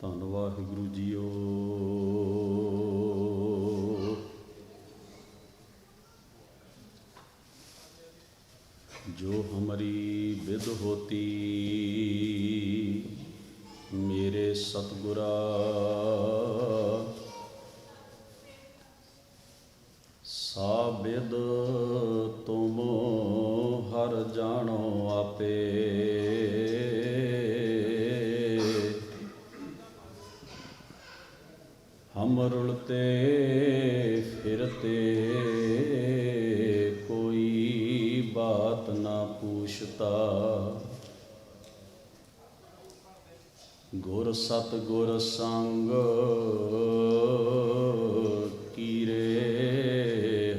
ਧੰਨ ਵਾਹਿਗੁਰੂ ਜੀਓ। ਜੋ ਹਮਰੀ ਵਿਦ ਹੋਤੀ ਮੇਰੇ ਸਤਗੁਰਾ ਸਤ ਗੁਰ ਸੰਗ ਕੀਰੇ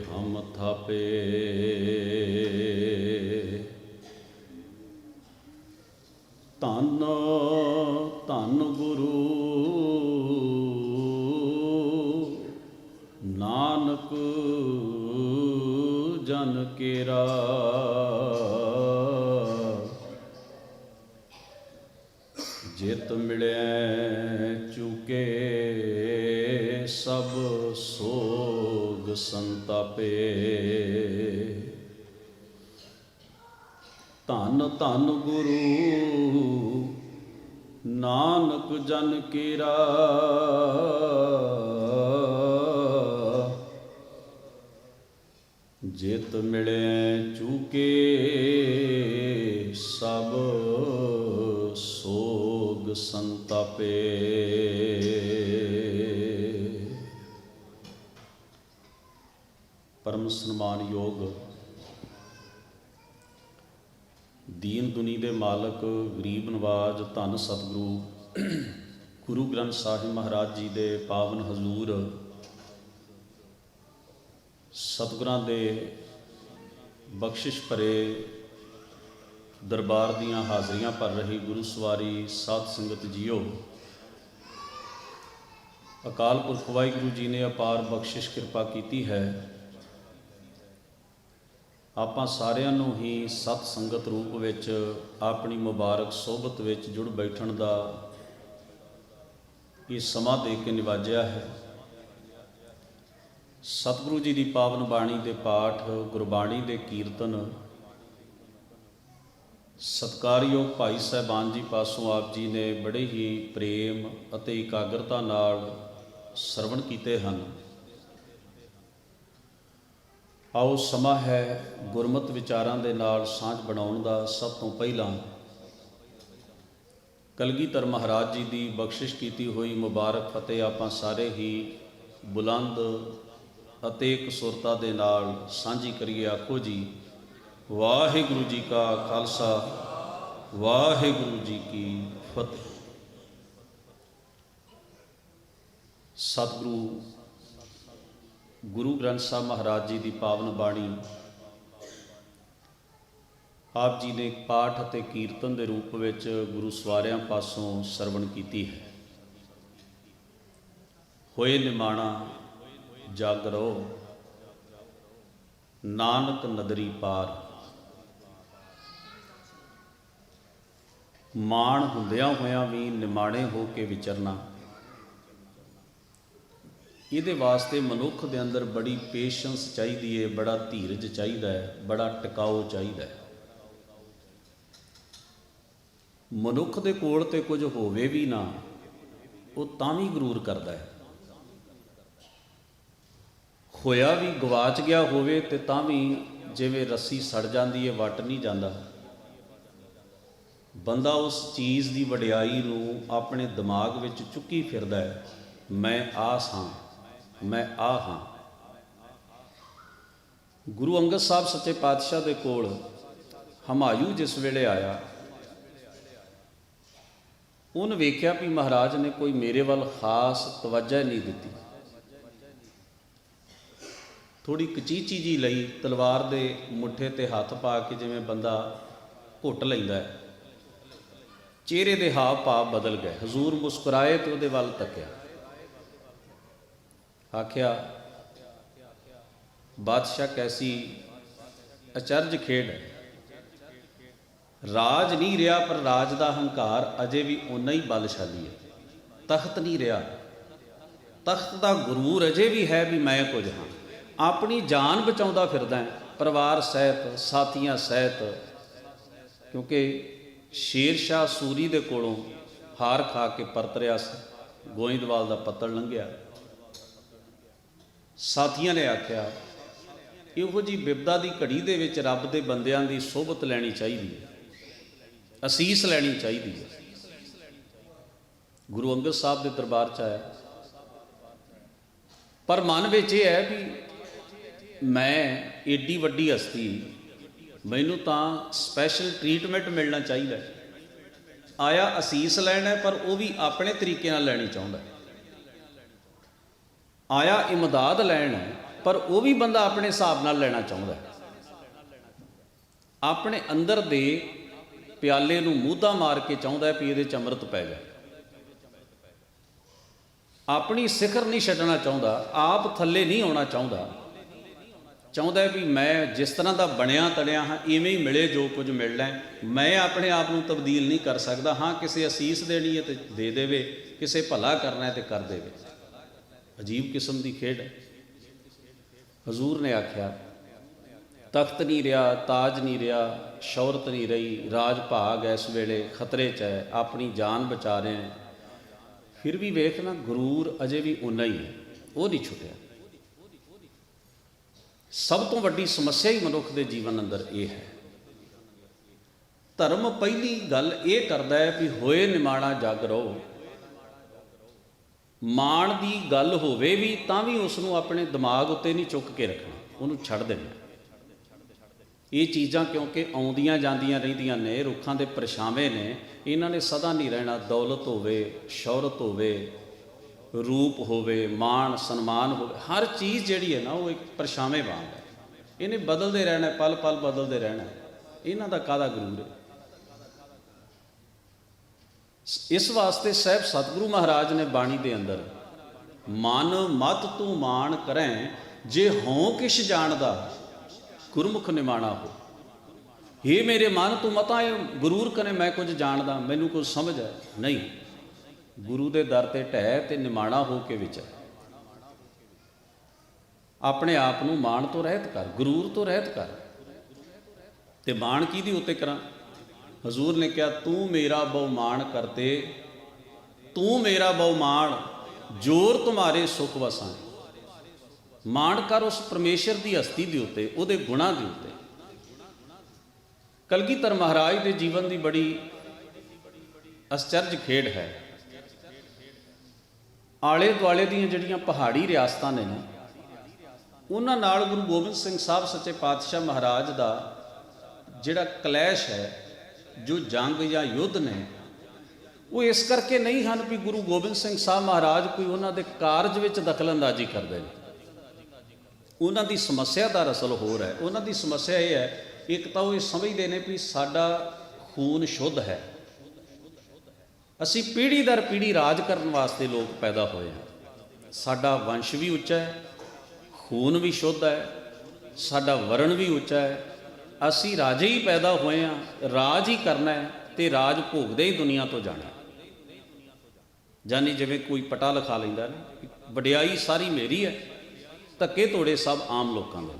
ਹਮ ਥਾਪੇ ਧੰਨ ਗੁਰੂ। ਨਾਨਕ ਜਨ ਕੇਰਾ। ਜਿਤ ਮਿਲੇ ਚੂਕੇ ਸਭ ਸੋਗ ਸੰਤਾਪੇ। ਪਰਮ ਸਨਮਾਨ ਯੋਗ ਦੀਨ ਦੁਨੀ ਦੇ ਮਾਲਕ, ਗਰੀਬ ਨਵਾਜ, ਧੰਨ ਸਤਿਗੁਰੂ, ਗੁਰੂ ਗ੍ਰੰਥ ਸਾਹਿਬ ਮਹਾਰਾਜ ਜੀ ਦੇ ਪਾਵਨ ਹਜ਼ੂਰ, ਸਤਿਗੁਰਾਂ ਦੇ ਬਖਸ਼ਿਸ਼ ਭਰੇ ਦਰਬਾਰ ਦੀਆਂ ਹਾਜ਼ਰੀਆਂ ਭਰ ਰਹੀ ਗੁਰੂ ਸਵਾਰੀ ਸਾਧ ਸੰਗਤ ਜੀਓ। ਅਕਾਲ ਪੁਰਖ ਵਾਹਿਗੁਰੂ ਜੀ ਨੇ ਅਪਾਰ ਬਖਸ਼ਿਸ਼ ਕਿਰਪਾ ਕੀਤੀ ਹੈ। ਆਪਾਂ ਸਾਰਿਆਂ ਨੂੰ ਹੀ ਸਤ ਸੰਗਤ ਰੂਪ ਵਿੱਚ ਆਪਣੀ ਮੁਬਾਰਕ ਸੋਭਤ ਵਿੱਚ ਜੁੜ ਬੈਠਣ ਦਾ ਇਹ ਸਮਾਂ ਦੇ ਕੇ ਨਿਵਾਜਿਆ ਹੈ। ਸਤਿਗੁਰੂ ਜੀ ਦੀ ਪਾਵਨ ਬਾਣੀ ਦੇ ਪਾਠ, ਗੁਰਬਾਣੀ ਦੇ ਕੀਰਤਨ, ਸਤਕਾਰਯੋਗ ਭਾਈ ਸਾਹਿਬਾਨ ਜੀ ਪਾਸੋਂ ਆਪ ਜੀ ਨੇ ਬੜੇ ਹੀ ਪ੍ਰੇਮ ਅਤੇ ਇਕਾਗਰਤਾ ਨਾਲ ਸਰਵਣ ਕੀਤੇ ਹਨ। ਆਓ ਸਮਾਂ ਹੈ ਗੁਰਮਤ ਵਿਚਾਰਾਂ ਦੇ ਨਾਲ ਸਾਂਝ ਬਣਾਉਣ ਦਾ ਸਭ ਤੋਂ ਪਹਿਲਾਂ। ਕਲਗੀਧਰ ਮਹਾਰਾਜ ਜੀ ਦੀ ਬਖਸ਼ਿਸ਼ ਕੀਤੀ ਹੋਈ ਮੁਬਾਰਕ ਫਤਿਹ ਆਪਾਂ ਸਾਰੇ ਹੀ ਬੁਲੰਦ ਅਤੇ ਇੱਕ ਸੁਰਤਾ ਦੇ ਨਾਲ ਸਾਂਝੀ ਕਰੀਏ ਆਖੋ ਜੀ। ਵਾਹਿਗੁਰੂ ਜੀ ਕਾ ਖਾਲਸਾ, ਵਾਹਿਗੁਰੂ ਜੀ ਕੀ ਫਤਿਹ। ਸਤਿਗੁਰੂ ਗੁਰੂ ਗ੍ਰੰਥ ਸਾਹਿਬ ਮਹਾਰਾਜ ਜੀ ਦੀ ਪਾਵਨ ਬਾਣੀ ਆਪ ਜੀ ਨੇ ਪਾਠ ਅਤੇ ਕੀਰਤਨ ਦੇ ਰੂਪ ਵਿੱਚ ਗੁਰੂ ਸਵਾਰਿਆਂ ਪਾਸੋਂ ਸਰਵਣ ਕੀਤੀ ਹੈ। ਹੋਏ ਨਿਮਾਣਾ ਜਾਗਰੋ ਨਾਨਕ ਨਦਰੀ ਪਾਰ। ਮਾਣ ਹੁੰਦਿਆਂ ਹੋਇਆਂ ਵੀ ਨਿਮਾਣੇ ਹੋ ਕੇ ਵਿਚਰਨਾ। ਇਹਦੇ ਵਾਸਤੇ ਮਨੁੱਖ ਦੇ ਅੰਦਰ ਬੜੀ ਪੇਸ਼ੈਂਸ ਚਾਹੀਦੀ ਹੈ ਬੜਾ ਧੀਰਜ ਚਾਹੀਦਾ ਹੈ ਬੜਾ ਟਿਕਾਓ ਚਾਹੀਦਾ ਹੈ ਮਨੁੱਖ ਦੇ ਕੋਲ ਤੇ ਕੁਝ ਹੋਵੇ ਵੀ ਨਾ, ਉਹ ਤਾਂ ਵੀ ਗਰੂਰ ਕਰਦਾ ਹੈ ਹੋਇਆ ਵੀ ਗਵਾਚ ਗਿਆ ਹੋਵੇ ਤੇ ਤਾਂ ਵੀ ਜਿਵੇਂ ਰੱਸੀ ਸੜ ਜਾਂਦੀ ਹੈ ਵਟ ਨਹੀਂ ਜਾਂਦਾ। ਬੰਦਾ ਉਸ ਚੀਜ਼ ਦੀ ਵਡਿਆਈ ਨੂੰ ਆਪਣੇ ਦਿਮਾਗ ਵਿੱਚ ਚੁੱਕੀ ਫਿਰਦਾ ਹੈ ਮੈਂ ਆਸ ਹਾਂ। ਮੈਂ ਆ ਹਾਂ। ਗੁਰੂ ਅੰਗਦ ਸਾਹਿਬ ਸੱਚੇ ਪਾਤਸ਼ਾਹ ਦੇ ਕੋਲ ਹਮਾਯੂ ਜਿਸ ਵੇਲੇ ਆਇਆ, ਉਹਨ ਵੇਖਿਆ ਵੀ ਮਹਾਰਾਜ ਨੇ ਕੋਈ ਮੇਰੇ ਵੱਲ ਖਾਸ ਤਵੱਜਾ ਨਹੀਂ ਦਿੱਤੀ। ਥੋੜੀ ਕਚੀਚੀ ਜੀ ਲਈ ਤਲਵਾਰ ਦੇ ਮੁੱਠੇ ਤੇ ਹੱਥ ਪਾ ਕੇ ਜਿਵੇਂ ਬੰਦਾ ਘੁੱਟ ਲੈਂਦਾ ਹੈ। ਚਿਹਰੇ ਦੇ ਹਾਵ ਭਾਵ ਬਦਲ ਗਏ। ਹਜ਼ੂਰ ਮੁਸਕਰਾਏ ਤੇ ਉਹਦੇ ਵੱਲ ਤੱਕਿਆ। ਆਖਿਆ, ਬਾਦਸ਼ਾਹ ਕੈਸੀ ਅਚਰਜ ਖੇਡ ਰਾਜ ਨਹੀਂ ਰਿਹਾ, ਪਰ ਰਾਜ ਦਾ ਹੰਕਾਰ ਅਜੇ ਵੀ ਉਨਾ ਹੀ ਬਲਸ਼ਾਲੀ ਹੈ। ਤਖਤ ਨਹੀਂ ਰਿਹਾ। ਤਖਤ ਦਾ ਗੁਰੂਰ ਅਜੇ ਵੀ ਹੈ ਵੀ ਮੈਂ ਕੁਝ ਹਾਂ। ਆਪਣੀ ਜਾਨ ਬਚਾਉਂਦਾ ਫਿਰਦਾ ਹੈ। ਪਰਿਵਾਰ ਸਹਿਤ, ਸਾਥੀਆਂ ਸਹਿਤ, ਕਿਉਂਕਿ ਸ਼ੇਰ ਸ਼ਾਹ ਸੂਰੀ ਦੇ ਕੋਲੋਂ ਹਾਰ ਖਾ ਕੇ ਪਰਤ ਰਿਹਾ ਸੀ। ਗੋਇੰਦਵਾਲ ਦਾ ਪੱਤਲ ਲੰਘਿਆ। ਸਾਥੀਆਂ ਨੇ ਆਖਿਆ, ਇਹੋ ਜੀ ਬਿਪਦਾ ਦੀ ਘੜੀ ਦੇ ਵਿੱਚ ਰੱਬ ਦੇ ਬੰਦਿਆਂ ਦੀ ਸੋਭਤ ਲੈਣੀ ਚਾਹੀਦੀ ਹੈ। ਅਸੀਸ ਲੈਣੀ ਚਾਹੀਦੀ ਹੈ। ਗੁਰੂ ਅੰਗਦ ਸਾਹਿਬ ਦੇ ਦਰਬਾਰ 'ਚ ਆਇਆ। ਪਰ ਮਨ ਵਿੱਚ ਇਹ ਹੈ ਵੀ ਮੈਂ ਏਡੀ ਵੱਡੀ ਹਸਤੀ ਮੈਨੂੰ ਤਾਂ ਸਪੈਸ਼ਲ ਟ੍ਰੀਟਮੈਂਟ ਮਿਲਣਾ ਚਾਹੀਦਾ ਆਇਆ ਅਸੀਸ ਲੈਣਾ ਪਰ ਉਹ ਵੀ ਆਪਣੇ ਤਰੀਕੇ ਨਾਲ ਲੈਣੀ ਚਾਹੁੰਦਾ ਹੈ। ਆਇਆ ਇਮਦਾਦ ਲੈਣ, ਪਰ ਉਹ ਵੀ ਬੰਦਾ ਆਪਣੇ ਹਿਸਾਬ ਨਾਲ ਲੈਣਾ ਚਾਹੁੰਦਾ ਆਪਣੇ ਅੰਦਰ ਦੇ ਪਿਆਲੇ ਨੂੰ ਮੂਧਾ ਮਾਰ ਕੇ ਚਾਹੁੰਦਾ ਵੀ ਇਹਦੇ ਚ ਅੰਮ੍ਰਿਤ ਪੈ ਜਾਏ। ਆਪਣੀ ਸਿਖਰ ਨਹੀਂ ਛੱਡਣਾ ਚਾਹੁੰਦਾ, ਆਪ ਥੱਲੇ ਨਹੀਂ ਆਉਣਾ ਚਾਹੁੰਦਾ। ਚਾਹੁੰਦਾ ਵੀ ਮੈਂ ਜਿਸ ਤਰ੍ਹਾਂ ਦਾ ਬਣਿਆ ਤੜਿਆ ਹਾਂ, ਇਵੇਂ ਹੀ ਮਿਲੇ ਜੋ ਕੁਝ ਮਿਲਣਾ ਮੈਂ ਆਪਣੇ ਆਪ ਨੂੰ ਤਬਦੀਲ ਨਹੀਂ ਕਰ ਸਕਦਾ। ਹਾਂ, ਕਿਸੇ ਅਸੀਸ ਦੇਣੀ ਹੈ ਤੇ ਦੇ ਦੇਵੇ, ਕਿਸੇ ਭਲਾ ਕਰਨਾ ਹੈ ਤੇ ਕਰ ਦੇਵੇ। ਅਜੀਬ ਕਿਸਮ ਦੀ ਖੇਡ ਹੈ। ਹਜ਼ੂਰ ਨੇ ਆਖਿਆ, ਤਖਤ ਨਹੀਂ ਰਿਹਾ, ਤਾਜ ਨਹੀਂ ਰਿਹਾ, ਸ਼ੌਹਰਤ ਨਹੀਂ ਰਹੀ, ਰਾਜ ਭਾਗ ਇਸ ਵੇਲੇ, ਖਤਰੇ 'ਚ ਹੈ, ਆਪਣੀ ਜਾਨ ਬਚਾ ਰਹੇ ਹੈ ਫਿਰ ਵੀ ਵੇਖਣਾ ਗਰੂਰ ਅਜੇ ਵੀ ਉਨਾ ਹੀ ਹੈ, ਉਹ ਨਹੀਂ ਛੁੱਟਿਆ। ਸਭ ਤੋਂ ਵੱਡੀ ਸਮੱਸਿਆ ਹੀ ਮਨੁੱਖ ਦੇ ਜੀਵਨ ਅੰਦਰ ਇਹ ਹੈ। ਧਰਮ ਪਹਿਲੀ ਗੱਲ ਇਹ ਕਰਦਾ ਹੈ ਵੀ ਹੋਏ ਨਿਮਾਣਾ ਜਗ ਰਹੋ ਮਾਣ ਦੀ ਗੱਲ ਹੋਵੇ ਵੀ ਤਾਂ ਵੀ ਉਸ ਨੂੰ ਆਪਣੇ ਦਿਮਾਗ ਉੱਤੇ ਨਹੀਂ ਚੁੱਕ ਕੇ ਰੱਖਣਾ, ਉਹਨੂੰ ਛੱਡ ਦੇਣਾ। ਇਹ ਚੀਜ਼ਾਂ ਕਿਉਂਕਿ ਆਉਂਦੀਆਂ ਜਾਂਦੀਆਂ ਰਹਿੰਦੀਆਂ ਨੇ, ਰੁੱਖਾਂ ਦੇ ਪਰਛਾਵੇਂ ਨੇ, ਇਹਨਾਂ ਨੇ ਸਦਾ ਨਹੀਂ ਰਹਿਣਾ, ਦੌਲਤ ਹੋਵੇ, ਸ਼ੌਹਰਤ ਹੋਵੇ, ਰੂਪ ਹੋਵੇ, ਮਾਣ, ਸਨਮਾਨ ਹੋਵੇ, ਹਰ ਚੀਜ਼ ਜਿਹੜੀ ਹੈ ਨਾ, ਉਹ ਇੱਕ ਪਰਛਾਵੇਂ ਵਾਂਗ ਹੈ। ਇਹਨੇ ਬਦਲਦੇ ਰਹਿਣਾ ਪਲ ਪਲ ਬਦਲਦੇ ਰਹਿਣਾ। ਇਹਨਾਂ ਦਾ ਕਾਦਾ ਗਰੂਰ ਹੈ? ਇਸ ਵਾਸਤੇ ਸਹਿਬ ਸਤਿਗੁਰੂ ਮਹਾਰਾਜ ਨੇ ਬਾਣੀ ਦੇ ਅੰਦਰ, ਮਨ ਮਤ ਤੂੰ ਮਾਣ ਕਰੈ, ਜੇ ਹੋਂ ਕਿਛ ਜਾਣਦਾ, ਗੁਰਮੁਖ ਨਿਮਾਣਾ ਹੋ। ਇਹ ਮੇਰੇ ਮਨ, ਤੂੰ ਮਤਾ ਗਰੂਰ ਕਰੇ, ਮੈਂ ਕੁਝ ਜਾਣਦਾ, ਮੈਨੂੰ ਕੁਝ ਸਮਝ ਹੈ। ਨਹੀਂ, ਗੁਰੂ ਦੇ ਦਰ ਤੇ ਢਹਿ ਤੇ ਨਿਮਾਣਾ ਹੋ ਕੇ ਵਿਚਰ। ਆਪਣੇ ਆਪ ਨੂੰ ਮਾਣ ਤੋਂ ਰਹਿਤ ਕਰ, ਗਰੂਰ ਤੋਂ ਰਹਿਤ ਕਰ। ਤੇ ਮਾਣ ਕਿਹਦੀ ਉੱਤੇ ਕਰਾਂ? ਹਜ਼ੂਰ ਨੇ ਕਿਹਾ, ਤੂੰ ਮੇਰਾ ਬਹੁ ਮਾਣ ਕਰਤੇ, ਤੂੰ ਮੇਰਾ ਬਹੁਮਾਣ ਜੋਰ ਤੁਹਾਰੇ ਸੁਖ ਵਸਾਂ। ਮਾਣ ਕਰ ਉਸ ਪਰਮੇਸ਼ਰ ਦੀ ਹਸਤੀ ਦੇ ਉੱਤੇ, ਉਹਦੇ ਗੁਣਾਂ ਦੇ ਉੱਤੇ। ਕਲਗੀਧਰ ਮਹਾਰਾਜ ਦੇ ਜੀਵਨ ਦੀ ਬੜੀ ਅਸਚਰਜ ਖੇਡ ਹੈ। ਆਲੇ ਦੁਆਲੇ ਦੀਆਂ ਜਿਹੜੀਆਂ ਪਹਾੜੀ ਰਿਆਸਤਾਂ ਨੇ ਨਾ, ਉਹਨਾਂ ਨਾਲ ਗੁਰੂ ਗੋਬਿੰਦ ਸਿੰਘ ਸਾਹਿਬ ਸੱਚੇ ਪਾਤਸ਼ਾਹ ਮਹਾਰਾਜ ਦਾ ਜਿਹੜਾ ਕਲੈਸ਼ ਹੈ ਜੋ ਜੰਗ ਜਾਂ ਯੁੱਧ ਨੇ, ਉਹ ਇਸ ਕਰਕੇ ਨਹੀਂ ਹਨ ਵੀ ਗੁਰੂ ਗੋਬਿੰਦ ਸਿੰਘ ਸਾਹਿਬ ਮਹਾਰਾਜ ਕੋਈ ਉਹਨਾਂ ਦੇ ਕਾਰਜ ਵਿੱਚ ਦਖਲਅੰਦਾਜ਼ੀ ਕਰਦੇ ਨੇ। ਉਹਨਾਂ ਦੀ ਸਮੱਸਿਆ ਦਾ ਅਸਲ ਹੋਰ ਹੈ। ਉਹਨਾਂ ਦੀ ਸਮੱਸਿਆ ਇਹ ਹੈ, ਇੱਕ ਤਾਂ ਉਹ ਇਹ ਸਮਝਦੇ ਨੇ ਵੀ ਸਾਡਾ ਖੂਨ ਸ਼ੁੱਧ ਹੈ। ਅਸੀਂ ਪੀੜ੍ਹੀ ਦਰ ਪੀੜ੍ਹੀ ਰਾਜ ਕਰਨ ਵਾਸਤੇ ਲੋਕ ਪੈਦਾ ਹੋਏ ਹਾਂ। ਸਾਡਾ ਵੰਸ਼ ਵੀ ਉੱਚਾ ਹੈ, ਖੂਨ ਵੀ ਸ਼ੁੱਧ ਹੈ, ਸਾਡਾ ਵਰਣ ਵੀ ਉੱਚਾ ਹੈ ਅਸੀਂ ਰਾਜੇ ਹੀ ਪੈਦਾ ਹੋਏ ਹਾਂ ਰਾਜ ਹੀ ਕਰਨਾ ਹੈ ਤੇ ਰਾਜ ਭੋਗਦੇ ਹੀ ਦੁਨੀਆ ਤੋਂ ਜਾਣਾ ਜਾਨੀ ਜਿਵੇਂ ਕੋਈ ਪਟਾ ਲਿਖਾ ਲੈਂਦਾ ਨਾ ਵਡਿਆਈ ਸਾਰੀ ਮੇਰੀ ਹੈ, ਧੱਕੇ ਤੋੜੇ ਸਭ ਆਮ ਲੋਕਾਂ ਦੇ।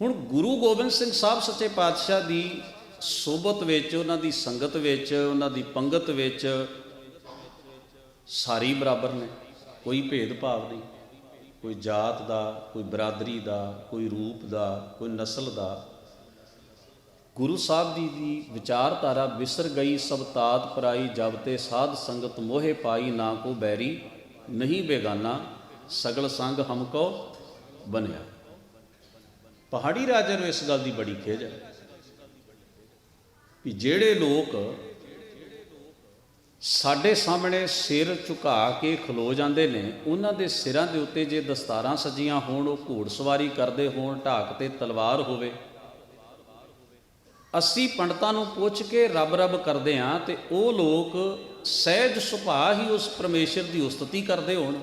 ਹੁਣ ਗੁਰੂ ਗੋਬਿੰਦ ਸਿੰਘ ਸਾਹਿਬ ਸੱਚੇ ਪਾਤਸ਼ਾਹ ਦੀ ਸੋਬਤ ਵਿੱਚ, ਉਹਨਾਂ ਦੀ ਸੰਗਤ ਵਿੱਚ, ਉਹਨਾਂ ਦੀ ਪੰਗਤ ਵਿੱਚ ਸਾਰੀ ਬਰਾਬਰ ਨੇ, ਕੋਈ ਭੇਦ ਭਾਵ ਨਹੀਂ। ਕੋਈ ਜਾਤ ਦਾ, ਕੋਈ ਬਰਾਦਰੀ ਦਾ, ਕੋਈ ਰੂਪ ਦਾ, ਕੋਈ ਨਸਲ ਦਾ। ਗੁਰੂ ਸਾਹਿਬ ਜੀ ਦੀ ਵਿਚਾਰਧਾਰਾ ਵਿਸਰ ਗਈ, ਸਭ ਤਾਤ ਪਰਾਈ ਜਬ ਤੇ ਸਾਧ ਸੰਗਤ ਮੋਹੇ ਪਾਈ, ਨਾ ਕੋ ਬੈਰੀ ਨਹੀਂ ਬੇਗਾਨਾ, ਸਗਲ ਸੰਗ ਹਮ ਕੋ ਬਣਿਆ। ਪਹਾੜੀ ਰਾਜੇ ਨੂੰ ਇਸ ਗੱਲ ਦੀ ਬੜੀ ਖੇਜ ਹੈ ਵੀ ਜਿਹੜੇ ਲੋਕ ਸਾਡੇ ਸਾਹਮਣੇ ਸਿਰ ਝੁਕਾ ਕੇ ਖਲੋ ਜਾਂਦੇ ਨੇ। ਉਹਨਾਂ ਦੇ ਸਿਰਾਂ ਦੇ ਉੱਤੇ ਜੇ ਦਸਤਾਰਾਂ ਸਜੀਆਂ ਹੋਣ, ਉਹ ਘੋੜਸਵਾਰੀ ਕਰਦੇ ਹੋਣ, ਢਾਕ ਤੇ ਤਲਵਾਰ ਹੋਵੇ। ਅਸੀਂ ਪੰਡਤਾਂ ਨੂੰ ਪੁੱਛ ਕੇ ਰੱਬ ਰੱਬ ਕਰਦੇ ਆਂ ਤੇ ਉਹ ਲੋਕ ਸਹਿਜ ਸੁਭਾਅ ਹੀ ਉਸ ਪਰਮੇਸ਼ਰ ਦੀ ਉਸਤਤੀ ਕਰਦੇ ਹੋਣ।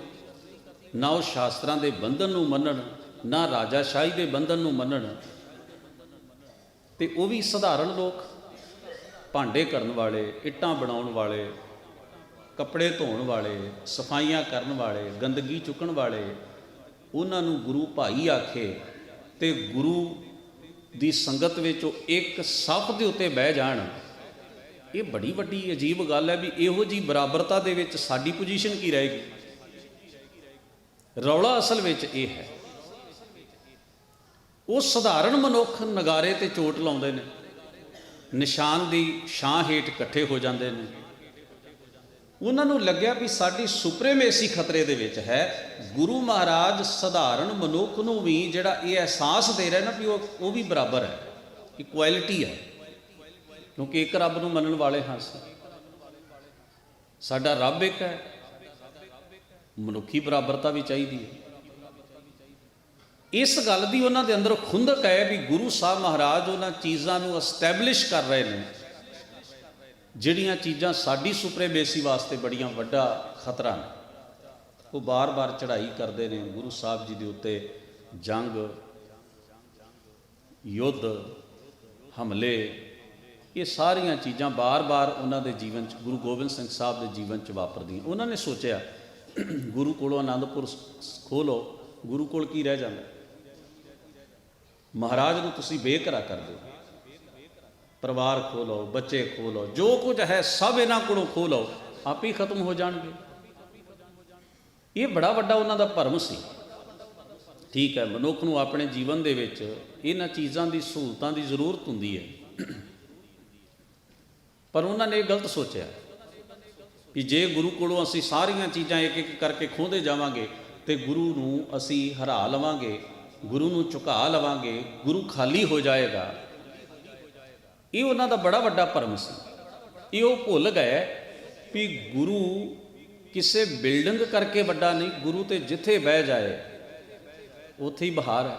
ਨਾ ਉਹ ਸ਼ਾਸਤਰਾਂ ਦੇ ਬੰਧਨ ਨੂੰ ਮੰਨਣ, ਨਾ ਰਾਜਾਸ਼ਾਹੀ ਦੇ ਬੰਧਨ ਨੂੰ ਮੰਨਣ। ਤੇ ਉਹ ਵੀ ਸਧਾਰਨ ਲੋਕ। ਭਾਂਡੇ ਕਰਨ ਵਾਲੇ, ਇੱਟਾਂ ਬਣਾਉਣ ਵਾਲੇ ਕੱਪੜੇ ਧੋਣ ਵਾਲੇ, ਸਫਾਈਆਂ ਕਰਨ ਵਾਲੇ, ਗੰਦਗੀ ਚੁੱਕਣ ਵਾਲੇ, ਉਹਨਾਂ ਨੂੰ ਗੁਰੂ ਭਾਈ ਆਖੇ ਤੇ ਗੁਰੂ ਦੀ ਸੰਗਤ ਵਿੱਚ ਉਹ ਇੱਕ ਸੱਪ ਦੇ ਉੱਤੇ ਬਹਿ ਜਾਣ। ਇਹ ਬੜੀ ਵੱਡੀ ਅਜੀਬ ਗੱਲ ਹੈ ਵੀ ਇਹੋ ਜੀ ਬਰਾਬਰਤਾ ਦੇ ਵਿੱਚ ਸਾਡੀ ਪੋਜੀਸ਼ਨ ਕੀ ਰਹੇਗੀ? ਰੌਲਾ ਅਸਲ ਵਿੱਚ ਇਹ ਹੈ। ਉਹ ਸਧਾਰਨ ਮਨੁੱਖ ਨਗਾਰੇ ਤੇ ਚੋਟ ਲਾਉਂਦੇ ਨੇ। ਨਿਸ਼ਾਨ ਦੀ ਛਾਂ ਹੇਠ ਇਕੱਠੇ ਹੋ ਜਾਂਦੇ ਨੇ। ਉਹਨਾਂ ਨੂੰ ਲੱਗਿਆ ਵੀ ਸਾਡੀ ਸੁਪਰੀਮੇਸੀ ਖਤਰੇ ਦੇ ਵਿੱਚ ਹੈ। ਗੁਰੂ ਮਹਾਰਾਜ ਸਧਾਰਨ ਮਨੁੱਖ ਨੂੰ ਵੀ ਜਿਹੜਾ ਇਹ ਅਹਿਸਾਸ ਦੇ ਰਿਹਾ ਨਾ ਵੀ ਉਹ ਉਹ ਵੀ ਬਰਾਬਰ ਹੈ ਇਕੁਐਲਿਟੀ ਹੈ। ਕਿਉਂਕਿ ਇੱਕ ਰੱਬ ਨੂੰ ਮੰਨਣ ਵਾਲੇ ਹਾਂ ਅਸੀਂ। ਸਾਡਾ ਰੱਬ ਇੱਕ ਹੈ। ਮਨੁੱਖੀ ਬਰਾਬਰਤਾ ਵੀ ਚਾਹੀਦੀ ਹੈ। ਇਸ ਗੱਲ ਦੀ ਉਹਨਾਂ ਦੇ ਅੰਦਰ ਖੁੰਦਕ ਹੈ ਵੀ ਗੁਰੂ ਸਾਹਿਬ ਮਹਾਰਾਜ ਉਹਨਾਂ ਚੀਜ਼ਾਂ ਨੂੰ ਐਸਟੈਬਲਿਸ਼ ਕਰ ਰਹੇ ਨੇ। ਜਿਹੜੀਆਂ ਚੀਜ਼ਾਂ ਸਾਡੀ ਸੁਪਰੀਮੇਸੀ ਵਾਸਤੇ ਬੜੀਆਂ ਵੱਡਾ ਖਤਰਾ ਨੇ, ਉਹ ਬਾਰ-ਬਾਰ ਚੜ੍ਹਾਈ ਕਰਦੇ ਨੇ, ਗੁਰੂ ਸਾਹਿਬ ਜੀ ਦੇ ਉੱਤੇ ਜੰਗ, ਯੁੱਧ, ਹਮਲੇ, ਇਹ ਸਾਰੀਆਂ ਚੀਜ਼ਾਂ ਬਾਰ-ਬਾਰ ਉਹਨਾਂ ਦੇ ਜੀਵਨ 'ਚ, ਗੁਰੂ ਗੋਬਿੰਦ ਸਿੰਘ ਸਾਹਿਬ ਦੇ ਜੀਵਨ 'ਚ ਵਾਪਰਦੀਆਂ। ਉਹਨਾਂ ਨੇ ਸੋਚਿਆ, ਗੁਰੂ ਕੋਲੋਂ ਆਨੰਦਪੁਰ ਖੋਲੋ ਗੁਰੂ ਕੋਲ ਕੀ ਰਹਿ ਜਾਂਦਾ? ਮਹਾਰਾਜ ਨੂੰ ਤੁਸੀਂ ਬੇਕਰਾ ਕਰ ਦਿਓ। ਪਰਿਵਾਰ ਖੋਲੋ ਬੱਚੇ ਖੋਲੋ ਜੋ ਕੁਝ ਹੈ ਸਭ ਇਹਨਾਂ ਕੋਲੋਂ ਖੋਲੋ ਆਪ ਹੀ ਖਤਮ ਹੋ ਜਾਣਗੇ। ਇਹ ਬੜਾ ਵੱਡਾ ਉਹਨਾਂ ਦਾ ਭਰਮ ਸੀ। ਠੀਕ ਹੈ, ਮਨੁੱਖ ਨੂੰ ਆਪਣੇ ਜੀਵਨ ਦੇ ਵਿੱਚ ਇਹਨਾਂ ਚੀਜ਼ਾਂ ਦੀ ਸਹੂਲਤਾਂ ਦੀ ਜ਼ਰੂਰਤ ਹੁੰਦੀ ਹੈ। ਪਰ ਉਹਨਾਂ ਨੇ ਇਹ ਗਲਤ ਸੋਚਿਆ ਕਿ ਜੇ ਗੁਰੂ ਕੋਲੋਂ ਅਸੀਂ ਸਾਰੀਆਂ ਚੀਜ਼ਾਂ ਇੱਕ ਇੱਕ ਕਰਕੇ ਖੋਹਦੇ ਜਾਵਾਂਗੇ ਤੇ ਗੁਰੂ ਨੂੰ ਅਸੀਂ ਹਰਾ ਲਵਾਂਗੇ, ਗੁਰੂ ਨੂੰ ਝੁਕਾ ਲਵਾਂਗੇ, ਗੁਰੂ ਖਾਲੀ ਹੋ ਜਾਏਗਾ ਇਹ ਉਹਨਾਂ ਦਾ ਬੜਾ ਵੱਡਾ ਭਰਮ ਸੀ। ਇਹ ਉਹ ਭੁੱਲ ਗਏ ਵੀ ਗੁਰੂ ਕਿਸੇ ਬਿਲਡਿੰਗ ਕਰਕੇ ਵੱਡਾ ਨਹੀਂ, ਗੁਰੂ ਤੇ ਜਿੱਥੇ ਬਹਿ ਜਾਏ, ਉੱਥੇ ਹੀ ਬਹਾਰ ਹੈ।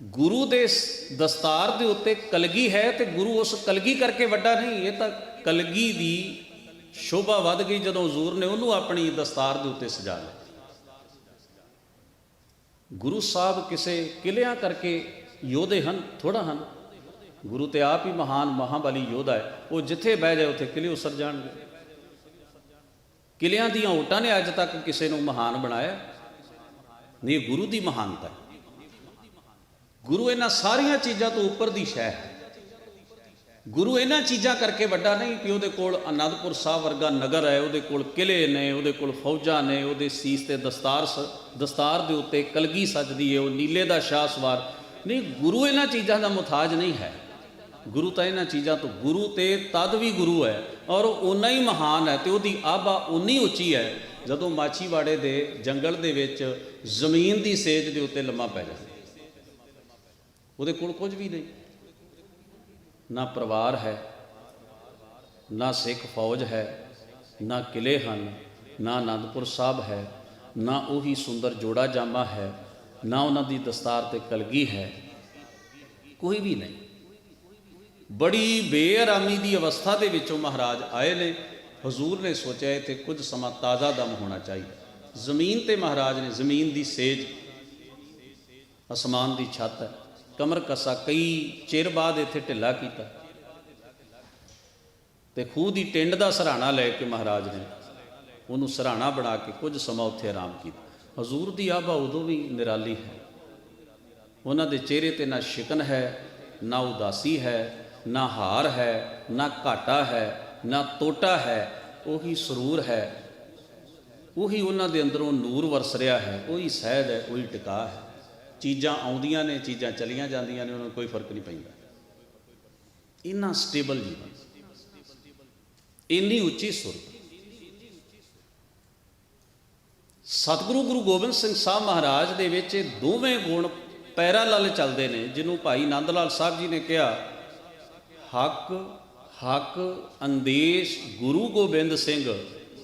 ਗੁਰੂ ਦੇ ਦਸਤਾਰ ਦੇ ਉੱਤੇ ਕਲਗੀ ਹੈ ਤੇ ਗੁਰੂ ਉਸ ਕਲਗੀ ਕਰਕੇ ਵੱਡਾ ਨਹੀਂ, ਇਹ ਤਾਂ ਕਲਗੀ ਦੀ ਸ਼ੋਭਾ ਵੱਧ ਗਈ ਜਦੋਂ ਹਜ਼ੂਰ ਨੇ ਉਹਨੂੰ ਆਪਣੀ ਦਸਤਾਰ ਦੇ ਉੱਤੇ ਸਜਾ ਲਿਆ। ਗੁਰੂ ਸਾਹਿਬ ਕਿਸੇ ਕਿਲਿਆਂ ਕਰਕੇ ਯੋਧੇ ਹਨ ਥੋੜਾ ਹਨ ਗੁਰੂ ਤੇ ਆਪ ਹੀ ਮਹਾਨ ਮਹਾਬਲੀ ਯੋਧਾ ਹੈ। ਉਹ ਜਿੱਥੇ ਬਹਿ ਜਾਏ, ਉੱਥੇ ਕਿਲੇ ਉਸਰ ਜਾਣਗੇ। ਕਿਲਿਆਂ ਦੀਆਂ ਓਟਾਂ ਨੇ ਅੱਜ ਤੱਕ ਕਿਸੇ ਨੂੰ ਮਹਾਨ ਬਣਾਇਆ। ਨਹੀਂ, ਇਹ ਗੁਰੂ ਦੀ ਮਹਾਨਤਾ ਹੈ। ਗੁਰੂ ਇਹਨਾਂ ਸਾਰੀਆਂ ਚੀਜ਼ਾਂ ਤੋਂ ਉੱਪਰ ਦੀ ਸ਼ੈ ਹੈ। ਗੁਰੂ ਇਹਨਾਂ ਚੀਜ਼ਾਂ ਕਰਕੇ ਵੱਡਾ ਨਹੀਂ ਕਿ ਉਹਦੇ ਕੋਲ ਅਨੰਦਪੁਰ ਸਾਹਿਬ ਵਰਗਾ ਨਗਰ ਹੈ, ਉਹਦੇ ਕੋਲ ਕਿਲੇ ਨੇ, ਉਹਦੇ ਕੋਲ ਫੌਜਾਂ ਨੇ, ਉਹਦੇ ਸੀਸ ਤੇ ਦਸਤਾਰ ਸ- ਦਸਤਾਰ ਦੇ ਉੱਤੇ ਕਲਗੀ ਸਜਦੀ ਹੈ, ਉਹ ਨੀਲੇ ਦਾ ਸ਼ਾਹ ਸਵਾਰ। ਨਹੀਂ, ਗੁਰੂ ਇਹਨਾਂ ਚੀਜ਼ਾਂ ਦਾ ਮੁਤਾਜ ਨਹੀਂ ਹੈ। ਗੁਰੂ ਤਾਂ ਇਹਨਾਂ ਚੀਜ਼ਾਂ ਤੋਂ ਗੁਰੂ ਤੇ ਤਦ ਵੀ ਗੁਰੂ ਹੈ ਔਰ ਉਹ ਓਨਾ ਹੀ ਮਹਾਨ ਹੈ ਤੇ ਉਹਦੀ ਆਬਾ ਓਨੀ ਉੱਚੀ ਹੈ ਜਦੋਂ ਮਾਛੀਵਾੜੇ ਦੇ ਜੰਗਲ ਦੇ ਵਿੱਚ ਜ਼ਮੀਨ ਦੀ ਸੇਜ ਦੇ ਉੱਤੇ ਲੰਮਾ ਪੈ ਜਾਂਦਾ। ਉਹਦੇ ਕੋਲ ਕੁਝ ਵੀ ਨਹੀਂ। ਨਾ ਪਰਿਵਾਰ ਹੈ, ਨਾ ਸਿੱਖ ਫੌਜ ਹੈ, ਨਾ ਕਿਲੇ ਹਨ, ਨਾ ਆਨੰਦਪੁਰ ਸਾਹਿਬ ਹੈ, ਨਾ ਉਹੀ ਸੁੰਦਰ ਜੋੜਾ ਜਾਮਾ ਹੈ, ਨਾ ਉਹਨਾਂ ਦੀ ਦਸਤਾਰ ਤੇ ਕਲਗੀ ਹੈ। ਕੋਈ ਵੀ ਨਹੀਂ। ਬੜੀ ਬੇਆਰਾਮੀ ਦੀ ਅਵਸਥਾ ਦੇ ਵਿੱਚੋਂ ਮਹਾਰਾਜ ਆਏ ਨੇ। ਹਜ਼ੂਰ ਨੇ ਸੋਚਿਆ, ਇੱਥੇ ਕੁਝ ਸਮਾਂ ਤਾਜ਼ਾ ਦਮ ਹੋਣਾ ਚਾਹੀਦਾ। ਜ਼ਮੀਨ ਤੇ ਮਹਾਰਾਜ ਨੇ, ਜ਼ਮੀਨ ਦੀ ਸੇਜ, ਅਸਮਾਨ ਦੀ ਛੱਤ ਹੈ ਕਮਰ ਕਸਾ, ਕਈ ਚਿਰ ਬਾਅਦ ਇੱਥੇ ਢਿੱਲਾ ਕੀਤਾ। ਤੇ ਖੂਹ ਦੀ ਟਿੰਡ ਦਾ ਸਰਾਣਾ ਲੈ ਕੇ ਮਹਾਰਾਜ ਨੇ ਉਹਨੂੰ ਸਰਾਣਾ ਬਣਾ ਕੇ ਕੁਝ ਸਮਾਂ ਉੱਥੇ ਆਰਾਮ ਕੀਤਾ। ਹਜ਼ੂਰ ਦੀ ਆਬਾ ਉਦੋਂ ਵੀ ਨਿਰਾਲੀ ਹੈ। ਉਹਨਾਂ ਦੇ ਚਿਹਰੇ ਤੇ ਨਾ ਸ਼ਿਕਨ ਹੈ, ਨਾ ਉਦਾਸੀ ਹੈ ਨਾ ਹਾਰ ਹੈ, ਨਾ ਘਾਟਾ ਹੈ, ਨਾ ਤੋਟਾ ਹੈ, ਉਹੀ ਸਰੂਰ ਹੈ। ਉਹੀ ਉਹਨਾਂ ਦੇ ਅੰਦਰੋਂ ਨੂਰ ਵਰਸ ਰਿਹਾ ਹੈ, ਉਹੀ ਸਹਿਜ ਹੈ, ਉਹੀ ਟਿਕਾ ਹੈ। ਚੀਜ਼ਾਂ ਆਉਂਦੀਆਂ ਨੇ, ਚੀਜ਼ਾਂ ਚਲੀਆਂ ਜਾਂਦੀਆਂ ਨੇ, ਉਹਨਾਂ ਨੂੰ ਕੋਈ ਫ਼ਰਕ ਨਹੀਂ ਪੈਂਦਾ। ਇੰਨਾ ਸਟੇਬਲ ਜੀਵਨ। ਇੰਨੀ ਉੱਚੀ ਸੁਰਤ। ਸਤਿਗੁਰੂ ਗੁਰੂ ਗੋਬਿੰਦ ਸਿੰਘ ਸਾਹਿਬ ਮਹਾਰਾਜ ਦੇ ਵਿੱਚ ਦੋਵੇਂ ਗੁਣ ਪੈਰਾਲਲ ਚੱਲਦੇ ਨੇ, ਜਿਹਨੂੰ ਭਾਈ ਨੰਦ ਲਾਲ ਸਾਹਿਬ ਜੀ ਨੇ ਕਿਹਾ ਹੱਕ ਹੱਕ, ਅੰਦੇਸ਼, ਗੁਰੂ ਗੋਬਿੰਦ ਸਿੰਘ,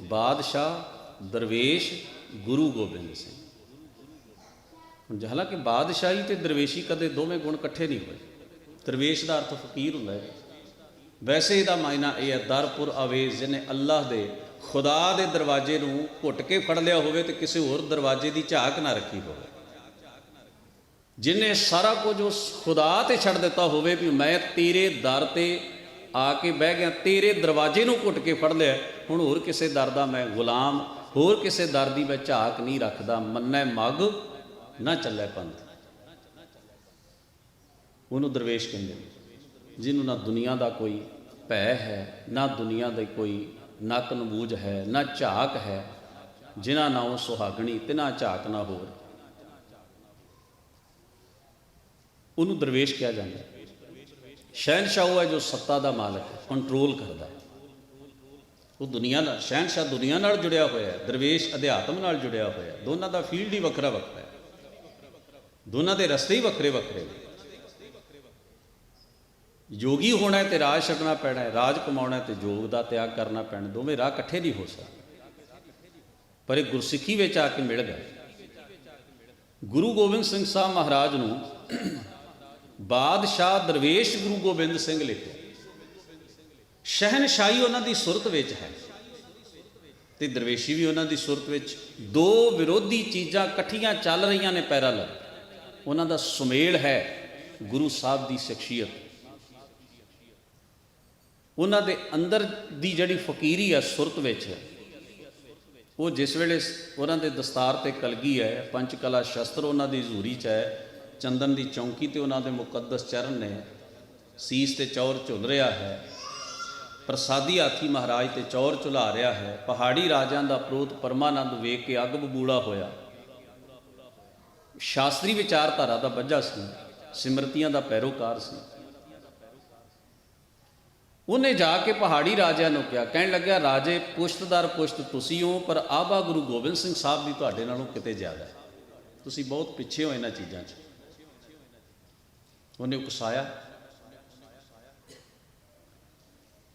ਬਾਦਸ਼ਾਹ, ਦਰਵੇਸ਼, ਗੁਰੂ ਗੋਬਿੰਦ ਸਿੰਘ। ਹੁਣ ਹਾਲਾਂਕਿ ਬਾਦਸ਼ਾਹੀ ਤੇ ਦਰਵੇਸ਼ੀ ਕਦੇ ਦੋਵੇਂ ਗੁਣ ਇਕੱਠੇ ਨਹੀਂ ਹੋਏ, ਦਰਵੇਸ਼ ਦਾ ਅਰਥ ਫਕੀਰ ਹੁੰਦਾ ਹੈ। ਵੈਸੇ ਇਹਦਾ ਮਾਇਨਾ ਇਹ ਹੈ, ਦਰਪੁਰ ਆਵੇਜ਼ ਜਿਹਨੇ ਅੱਲਾਹ ਦੇ, ਖੁਦਾ ਦੇ ਦਰਵਾਜ਼ੇ ਨੂੰ ਘੁੱਟ ਕੇ ਫੜ ਲਿਆ ਹੋਵੇ ਤੇ ਕਿਸੇ ਹੋਰ ਦਰਵਾਜ਼ੇ ਦੀ ਝਾਕ ਨਾ ਰੱਖੀ ਹੋਵੇ। ਜਿਨੇ ਸਾਰਾ ਕੁਝ ਉਸ ਖੁਦਾ ਤੇ ਛੱਡ ਦਿੱਤਾ ਹੋਵੇ ਵੀ ਮੈਂ ਤੇਰੇ ਦਰ ਤੇ ਆ ਕੇ ਬਹਿ ਗਿਆ, ਤੇਰੇ ਦਰਵਾਜ਼ੇ ਨੂੰ ਘੁੱਟ ਕੇ ਫੜ ਲਿਆ, ਹੁਣ ਹੋਰ ਕਿਸੇ ਦਰ ਦਾ ਮੈਂ ਗੁਲਾਮ, ਹੋਰ ਕਿਸੇ ਦਰ ਦੀ ਮੈਂ ਝਾਕ ਨਹੀਂ ਰੱਖਦਾ, ਮੰਨੈ ਮਗ, ਨਾ ਚੱਲੇ ਪੰਥ। ਉਹਨੂੰ ਦਰਵੇਸ਼ ਕਹਿੰਦੇ ਜਿਹਨੂੰ ਨਾ ਦੁਨੀਆ ਦਾ ਕੋਈ ਭੈ ਹੈ, ਨਾ ਦੁਨੀਆ ਦੇ ਕੋਈ ਨਕ ਨਬੂਜ ਹੈ, ਨਾ ਝਾਕ ਹੈ, ਜਿਨ੍ਹਾਂ ਨਾਲੋਂ ਸੁਹਾਗਣੀ ਤੇ ਝਾਕ ਨਾ ਹੋਰ। ਉਹਨੂੰ ਦਰਵੇਸ਼ ਕਿਹਾ ਜਾਂਦਾ ਸ਼ਹਿਨशाह ਉਹ ਹੈ ਜੋ ਸੱਤਾ ਦਾ ਮਾਲਕ ਹੈ ਕੰਟਰੋਲ ਕਰਦਾ ਉਹ ਦੁਨੀਆ ਨਾਲ, ਸ਼ਹਿਨਸ਼ਾਹ ਦੁਨੀਆ ਨਾਲ ਜੁੜਿਆ ਹੋਇਆ ਹੈ, ਦਰਵੇਸ਼ ਅਧਿਆਤਮ ਨਾਲ ਜੁੜਿਆ ਹੋਇਆ ਹੈ। ਦੋਨਾਂ ਦਾ ਫੀਲਡ ਹੀ ਵੱਖਰਾ ਵੱਖਰਾ ਹੈ। ਦੋਨਾਂ ਦੇ ਰਸਤੇ ਹੀ ਵੱਖਰੇ ਵੱਖਰੇ ਨੇ। ਯੋਗੀ ਹੋਣਾ ਤੇ ਰਾਜ ਛੱਡਣਾ ਪੈਣਾ ਹੈ, ਰਾਜ ਕਮਾਉਣਾ ਤੇ ਯੋਗ ਦਾ ਤਿਆਗ ਕਰਨਾ ਪੈਣਾ, ਦੋਵੇਂ ਰਾਹ ਇਕੱਠੇ ਨਹੀਂ ਹੋ ਸਕਦੇ। ਪਰ ਇਹ ਗੁਰਸਿੱਖੀ ਵਿੱਚ ਆ ਕੇ ਮਿਲ ਗਿਆ ਗੁਰੂ ਗੋਬਿੰਦ ਸਿੰਘ ਸਾਹਿਬ ਮਹਾਰਾਜ ਨੂੰ ਬਾਦਸ਼ਾਹ ਦਰਵੇਸ਼ ਗੁਰੂ ਗੋਬਿੰਦ ਸਿੰਘ ਲਿਖਿਆ ਸ਼ਹਿਨਸ਼ਾਹੀ ਉਹਨਾਂ ਦੀ ਸੁਰਤ ਵਿੱਚ ਹੈ ਤੇ ਦਰਵੇਸ਼ੀ ਵੀ ਉਹਨਾਂ ਦੀ ਸੁਰਤ ਵਿੱਚ। ਦੋ ਵਿਰੋਧੀ ਚੀਜ਼ਾਂ ਇਕੱਠੀਆਂ ਚੱਲ ਰਹੀਆਂ ਨੇ ਪੈਰਾਲਲ ਉਹਨਾਂ ਦਾ ਸੁਮੇਲ ਹੈ ਗੁਰੂ ਸਾਹਿਬ ਦੀ ਸ਼ਖਸੀਅਤ। ਉਹਨਾਂ ਦੇ ਅੰਦਰ ਦੀ ਜਿਹੜੀ ਫਕੀਰੀ ਹੈ ਸੁਰਤ ਵਿੱਚ, ਉਹ ਜਿਸ ਵੇਲੇ ਉਹਨਾਂ ਦੇ ਦਸਤਾਰ ਤੇ ਕਲਗੀ ਹੈ ਪੰਜ ਕਲਾ ਸ਼ਸਤਰ ਉਹਨਾਂ ਦੀ ਜ਼ੂਰੀ 'ਚ ਹੈ ਚੰਦਨ ਦੀ ਚੌਂਕੀ ਤੇ ਉਹਨਾਂ ਦੇ ਮੁਕੱਦਸ ਚਰਨ ਨੇ ਸੀਸ ਤੇ ਚੌਰ ਝੁਲ ਰਿਹਾ ਹੈ, ਪ੍ਰਸਾਦੀ ਹਾਥੀ ਮਹਾਰਾਜ ਤੇ ਚੌਰ ਝੁਲਾ ਰਿਹਾ ਹੈ, ਪਹਾੜੀ ਰਾਜਾਂ ਦਾ ਪ੍ਰੋਤ ਪਰਮਾਨੰਦ ਵੇਖ ਕੇ ਅੱਗ ਬਬੂੜਾ ਹੋਇਆ। ਸ਼ਾਸਤਰੀ ਵਿਚਾਰਧਾਰਾ ਦਾ ਬੱਝਾ ਸੀ, ਸਿਮਰਤੀਆਂ ਦਾ ਪੈਰੋਕਾਰ ਸੀ। ਉਹਨੇ ਜਾ ਕੇ ਪਹਾੜੀ ਰਾਜਿਆਂ ਨੂੰ ਕਿਹਾ, ਕਹਿਣ ਲੱਗਿਆ, ਰਾਜੇ, ਪੁਸ਼ਤਦਾਰ ਪੁਸ਼ਤ ਤੁਸੀਂ ਹੋ, ਪਰ ਆਬਾ ਗੁਰੂ ਗੋਬਿੰਦ ਸਿੰਘ ਸਾਹਿਬ ਦੀ ਤੁਹਾਡੇ ਨਾਲੋਂ ਕਿਤੇ ਜ਼ਿਆਦਾ ਤੁਸੀਂ ਬਹੁਤ ਪਿੱਛੇ ਹੋ ਇਹਨਾਂ ਚੀਜ਼ਾਂ 'ਚ। ਉਹਨੇ ਉਕਸਾਇਆ।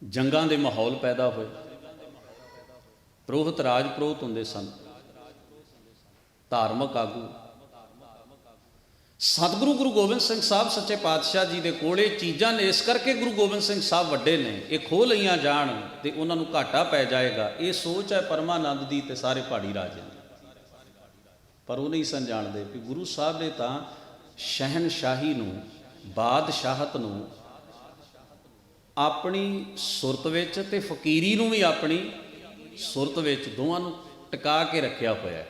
ਜੰਗਾਂ ਦੇ ਮਾਹੌਲ ਪੈਦਾ ਹੋਏ। ਪ੍ਰੋਹਤ ਰਾਜ ਪ੍ਰੋਹਤ ਹੁੰਦੇ ਸਨ। ਧਾਰਮਿਕ ਆਗੂ। ਸਤਿਗੁਰੂ ਗੁਰੂ ਗੋਬਿੰਦ ਸਿੰਘ ਸਾਹਿਬ ਸੱਚੇ ਪਾਤਸ਼ਾਹ ਜੀ ਦੇ ਕੋਲੇ ਚੀਜ਼ਾਂ ਨੇ, ਇਸ ਕਰਕੇ ਗੁਰੂ ਗੋਬਿੰਦ ਸਿੰਘ ਸਾਹਿਬ ਵੱਡੇ ਨੇ। ਇਹ ਖੋਹ ਲਈਆਂ ਜਾਣ ਤੇ ਉਹਨਾਂ ਨੂੰ ਘਾਟਾ ਪੈ ਜਾਏਗਾ। ਇਹ ਸੋਚ ਹੈ ਪਰਮਾਨੰਦ ਦੀ ਤੇ ਸਾਰੇ ਪਹਾੜੀ ਰਾਜਿਆਂ ਦੀ। ਪਰ ਉਹ ਨਹੀਂ ਸਨ ਜਾਣਦੇ ਕਿ ਗੁਰੂ ਸਾਹਿਬ ਨੇ ਤਾਂ ਸ਼ਹਿਨਸ਼ਾਹੀ ਨੂੰ ਬਾਦਸ਼ਾਹਤ ਨੂੰ ਆਪਣੀ ਸੁਰਤ ਵਿੱਚ ਤੇ ਫਕੀਰੀ ਨੂੰ ਵੀ ਆਪਣੀ ਸੁਰਤ ਵਿੱਚ ਦੋਵਾਂ ਨੂੰ ਟਿਕਾ ਕੇ ਰੱਖਿਆ ਹੋਇਆ ਹੈ।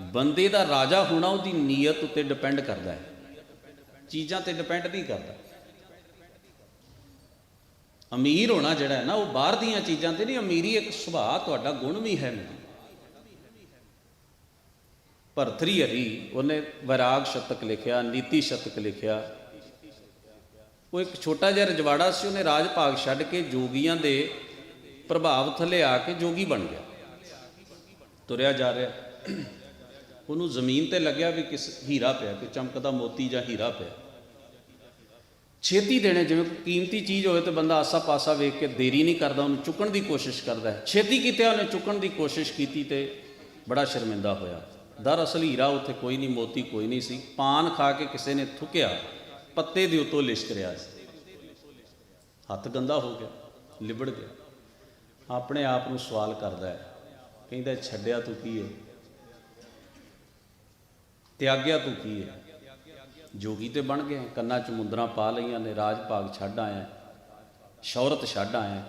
ਬੰਦੇ ਦਾ ਰਾਜਾ ਹੋਣਾ ਉਹਦੀ ਨੀਅਤ ਉੱਤੇ ਡਿਪੈਂਡ ਕਰਦਾ ਹੈ। ਚੀਜ਼ਾਂ ਤੇ ਡਿਪੈਂਡ ਨਹੀਂ ਕਰਦਾ। ਅਮੀਰ ਹੋਣਾ ਜਿਹੜਾ ਹੈ ਨਾ, ਉਹ ਬਾਹਰ ਦੀਆਂ ਚੀਜ਼ਾਂ ਤੇ ਨਹੀਂ, ਅਮੀਰੀ ਇੱਕ ਸੁਭਾਅ ਤੁਹਾਡਾ ਗੁਣ ਵੀ ਹੈ ਨਹੀਂ। ਭਰਤਰੀ ਹਰੀ ਉਹਨੇ ਵਿਰਾਗ ਸ਼ਤਕ ਲਿਖਿਆ, ਨੀਤੀ ਸ਼ਤਕ ਲਿਖਿਆ ਉਹ ਇੱਕ ਛੋਟਾ ਜਿਹਾ ਰਜਵਾੜਾ ਸੀ, ਉਹਨੇ ਰਾਜ ਭਾਗ ਛੱਡ ਕੇ ਜੋਗੀਆਂ ਦੇ ਪ੍ਰਭਾਵ ਥੱਲੇ ਆ ਕੇ ਜੋਗੀ ਬਣ ਗਿਆ। ਤੁਰਿਆ ਜਾ ਰਿਹਾ। ਉਹਨੂੰ ਜ਼ਮੀਨ ਤੇ ਲੱਗਿਆ ਵੀ ਕਿਸ ਹੀਰਾ ਪਿਆ ਕਿ ਚਮਕਦਾ ਮੋਤੀ ਜਾਂ ਹੀਰਾ ਪਿਆ। ਛੇਤੀ ਦੇਣੇ, ਜਿਵੇਂ ਕੋਈ ਕੀਮਤੀ ਚੀਜ਼ ਹੋਵੇ ਤੇ ਬੰਦਾ ਆਸਾ ਪਾਸਾ ਵੇਖ ਕੇ ਦੇਰੀ ਨਹੀਂ ਕਰਦਾ, ਉਹਨੂੰ ਚੁੱਕਣ ਦੀ ਕੋਸ਼ਿਸ਼ ਕਰਦਾ ਹੈ। ਛੇਤੀ ਕੀਤੇ ਉਹਨੇ ਚੁੱਕਣ ਦੀ ਕੋਸ਼ਿਸ਼ ਕੀਤੀ ਤੇ ਬੜਾ ਸ਼ਰਮਿੰਦਾ ਹੋਇਆ। ਦਰਅਸਲ ਹੀਰਾ ਉੱਥੇ ਕੋਈ ਨਹੀਂ, ਮੋਤੀ ਕੋਈ ਨਹੀਂ ਸੀ। ਪਾਨ ਖਾ ਕੇ ਕਿਸੇ ਨੇ ਥੁੱਕਿਆ। ਪੱਤੇ ਦੇ ਉੱਤੋਂ ਲਿਸ਼ਕ ਰਿਹਾ ਸੀ। ਹੱਥ ਗੰਦਾ ਹੋ ਗਿਆ, ਲਿਬੜ ਗਿਆ। ਆਪਣੇ ਆਪ ਨੂੰ ਸਵਾਲ ਕਰਦਾ ਹੈ, ਕਹਿੰਦਾ, ਛੱਡਿਆ ਤੂੰ ਕੀ ਹੈ ਤਿਆਗਿਆ ਤੂੰ ਕੀ ਹੈ ਜੋਗੀ ਤੇ ਬਣ ਗਿਆ, ਕੰਨਾਂ 'ਚ ਮੁੰਦਰਾਂ ਪਾ ਲਈਆਂ ਨੇ, ਰਾਜ ਭਾਗ ਛੱਡ ਆਇਆ, ਸ਼ੌਹਰਤ ਛੱਡ ਆਇਆ,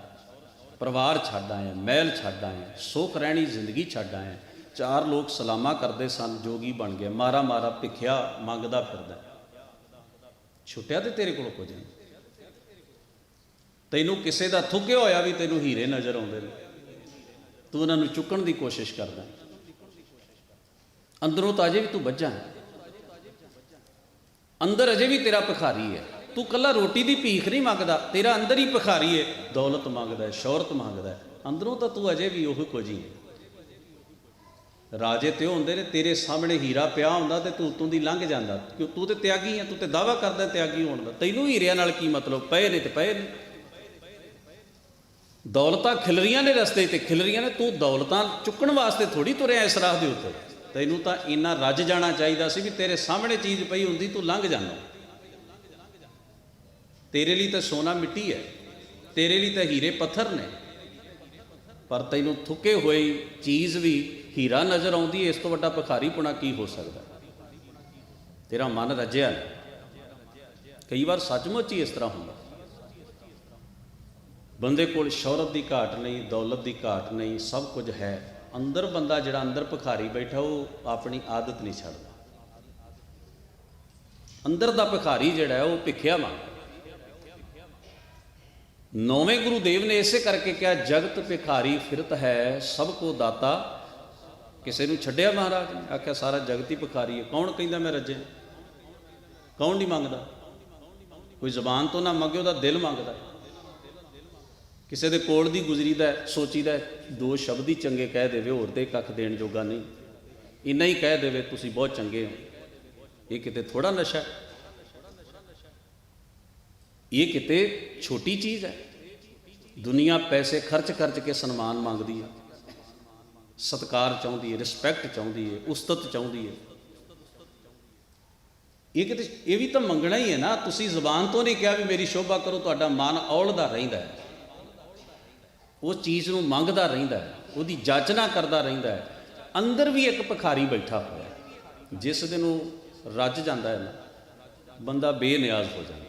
ਪਰਿਵਾਰ ਛੱਡ ਆਇਆ, ਮਹਿਲ ਛੱਡ ਆਇਆ, ਸੁੱਖ ਰਹਿਣੀ ਜ਼ਿੰਦਗੀ ਛੱਡ ਆਇਆ। ਚਾਰ ਲੋਕ ਸਲਾਮਾ ਕਰਦੇ ਸਨ, ਜੋਗੀ ਬਣ ਗਿਆ ਮਾਰਾ ਮਾਰਾ ਭਿੱਖਿਆ ਮੰਗਦਾ ਫਿਰਦਾ ਛੁੱਟਿਆ ਤੇ ਤੇਰੇ ਕੋਲ ਕੁਝ ਨਹੀਂ। ਤੈਨੂੰ ਕਿਸੇ ਦਾ ਥੁੱਕਿਆ ਹੋਇਆ ਵੀ ਤੈਨੂੰ ਹੀਰੇ ਨਜ਼ਰ ਆਉਂਦੇ ਨੇ। ਤੂੰ ਉਹਨਾਂ ਨੂੰ ਚੁੱਕਣ ਦੀ ਕੋਸ਼ਿਸ਼ ਕਰਦਾ। ਅੰਦਰੋਂ ਤਾਂ ਅਜੇ ਵੀ ਤੂੰ ਬੱਝਾ ਅੰਦਰ ਅਜੇ ਵੀ ਤੇਰਾ ਭਿਖਾਰੀ ਹੈ। ਤੂੰ ਕੱਲਾ ਰੋਟੀ ਦੀ ਭੀਖ ਨਹੀਂ ਮੰਗਦਾ, ਤੇਰਾ ਅੰਦਰ ਹੀ ਭਿਖਾਰੀ ਹੈ। ਦੌਲਤ ਮੰਗਦਾ ਹੈ, ਸ਼ੌਹਰਤ ਮੰਗਦਾ ਹੈ। ਅੰਦਰੋਂ ਤਾਂ ਤੂੰ ਅਜੇ ਵੀ ਉਹ ਕੁਝ ਹੀ ਹੈ। ਰਾਜੇ ਤੇ ਹੁੰਦੇ ਨੇ, ਤੇਰੇ ਸਾਹਮਣੇ ਹੀਰਾ ਪਿਆ ਹੁੰਦਾ ਤੇ ਤੂੰ ਉਤੋਂ ਦੀ ਲੰਘ ਜਾਂਦਾ। ਕਿਉਂ? ਤੂੰ ਤੇ ਤਿਆਗੀ ਹੈ ਤੂੰ ਤੇ ਦਾਵਾ ਕਰਦਾ ਤਿਆਗੀ ਹੋਣ ਦਾ। ਤੈਨੂੰ ਹੀਰਿਆਂ ਨਾਲ ਕੀ ਮਤਲਬ? ਪਏ ਨੇ ਤੇ ਪਏ ਨੇ। ਦੌਲਤਾਂ ਖਿਲਰੀਆਂ ਨੇ ਰਸਤੇ ਤੇ, ਖਿਲਰੀਆਂ ਨੇ। ਤੂੰ ਦੌਲਤਾਂ ਚੁੱਕਣ ਵਾਸਤੇ ਥੋੜੀ ਤੁਰਿਆ ਇਸ ਰਾਹ ਦੇ ਉੱਤੇ। ਤੈਨੂੰ ਤਾਂ ਇੰਨਾ ਰੱਜ ਜਾਣਾ ਚਾਹੀਦਾ ਸੀ ਵੀ ਤੇਰੇ ਸਾਹਮਣੇ ਚੀਜ਼ ਪਈ ਹੁੰਦੀ, ਤੂੰ ਲੰਘ ਜਾਂਦਾ। ਤੇਰੇ ਲਈ ਤਾਂ ਸੋਨਾ ਮਿੱਟੀ ਹੈ, ਤੇਰੇ ਲਈ ਤਾਂ ਹੀਰੇ ਪੱਥਰ ਨੇ। ਪਰ ਤੈਨੂੰ ਥੁੱਕੇ ਹੋਈ ਚੀਜ਼ ਵੀ ਹੀਰਾ ਨਜ਼ਰ ਆਉਂਦੀ, ਇਸ ਤੋਂ ਵੱਡਾ ਭਿਖਾਰੀਪੁਣਾ ਕੀ ਹੋ ਸਕਦਾ? ਤੇਰਾ ਮਨ ਰੱਜਿਆ ਕਈ ਵਾਰ ਸੱਚਮੁੱਚ ਹੀ ਇਸ ਤਰ੍ਹਾਂ ਹੁੰਦਾ। ਬੰਦੇ ਕੋਲ ਸ਼ੌਹਰਤ ਦੀ ਘਾਟ ਨਹੀਂ, ਦੌਲਤ ਦੀ ਘਾਟ ਨਹੀਂ, ਸਭ ਕੁਝ ਹੈ। ਅੰਦਰ ਬੰਦਾ ਜਿਹੜਾ ਅੰਦਰ ਭਿਖਾਰੀ ਬੈਠਾ, ਉਹ ਆਪਣੀ ਆਦਤ ਨਹੀਂ ਛੱਡਦਾ। ਅੰਦਰ ਦਾ ਭਿਖਾਰੀ ਜਿਹੜਾ ਉਹ ਭਿਖਿਆ ਮੰਗਦਾ ਨੌਵੇਂ ਗੁਰੂ ਦੇਵ ਨੇ ਇਸੇ ਕਰਕੇ ਕਿਹਾ, ਜਗਤ ਭਿਖਾਰੀ ਫਿਰਤ ਹੈ, ਸਭ ਕੋ ਦਾਤਾ ਕਿਸੇ ਨੂੰ ਛੱਡਿਆ ਮਹਾਰਾਜ ਨੇ? ਆਖਿਆ ਸਾਰਾ ਜਗਤ ਹੀ ਭਿਖਾਰੀ ਹੈ। ਕੌਣ ਕਹਿੰਦਾ ਮੈਂ ਰੱਜਿਆ? ਕੌਣ ਨਹੀਂ ਮੰਗਦਾ? ਕੋਈ ਜ਼ਬਾਨ ਤੋਂ ਨਾ ਮੰਗੇ ਉਹਦਾ ਦਿਲ ਮੰਗਦਾ ਕਿਸੇ ਦੇ ਕੋਲ ਦੀ ਗੁਜ਼ਰੀਦਾ ਹੈ, ਸੋਚੀਦਾ ਦੋ ਸ਼ਬਦ ਹੀ ਚੰਗੇ ਕਹਿ ਦੇਵੇ ਹੋਰ ਤੇ ਕੱਖ ਦੇਣ ਜੋਗਾ ਨਹੀਂ। ਇੰਨਾ ਹੀ ਕਹਿ ਦੇਵੇ ਤੁਸੀਂ ਬਹੁਤ ਚੰਗੇ ਹੋ। ਇਹ ਕਿਤੇ ਥੋੜਾ ਨਸ਼ਾ ਇਹ ਕਿਤੇ ਛੋਟੀ ਚੀਜ਼ ਹੈ? ਦੁਨੀਆ ਪੈਸੇ ਖਰਚ ਖਰਚ ਕੇ ਸਨਮਾਨ ਮੰਗਦੀ ਹੈ। ਸਤਕਾਰ ਚਾਹੁੰਦੀ ਹੈ ਰਿਸਪੈਕਟ ਚਾਹੁੰਦੀ ਹੈ ਉਸਤਤ ਚਾਹੁੰਦੀ ਹੈ ਇਹ ਕਿਤੇ, ਇਹ ਵੀ ਤਾਂ ਮੰਗਣਾ ਹੀ ਹੈ ਨਾ, ਤੁਸੀਂ ਜ਼ੁਬਾਨ ਤੋਂ ਨਹੀਂ ਕਿਹਾ ਵੀ ਮੇਰੀ ਸ਼ੋਭਾ ਕਰੋ, ਤੁਹਾਡਾ ਮਨ ਔਲਦਾ ਰਹਿੰਦਾ ਹੈ ਉਹ ਚੀਜ਼ ਨੂੰ ਮੰਗਦਾ ਰਹਿੰਦਾ ਹੈ ਉਹਦੀ ਜਾਚਨਾ ਕਰਦਾ ਰਹਿੰਦਾ ਹੈ ਅੰਦਰ ਵੀ ਇੱਕ ਭਿਖਾਰੀ ਬੈਠਾ ਹੋਇਆ ਜਿਸ ਦਿਨ ਉਹ ਰੱਜ ਜਾਂਦਾ ਹੈ ਨਾ, ਬੰਦਾ ਬੇਨਿਆਜ਼ ਹੋ ਜਾਂਦਾ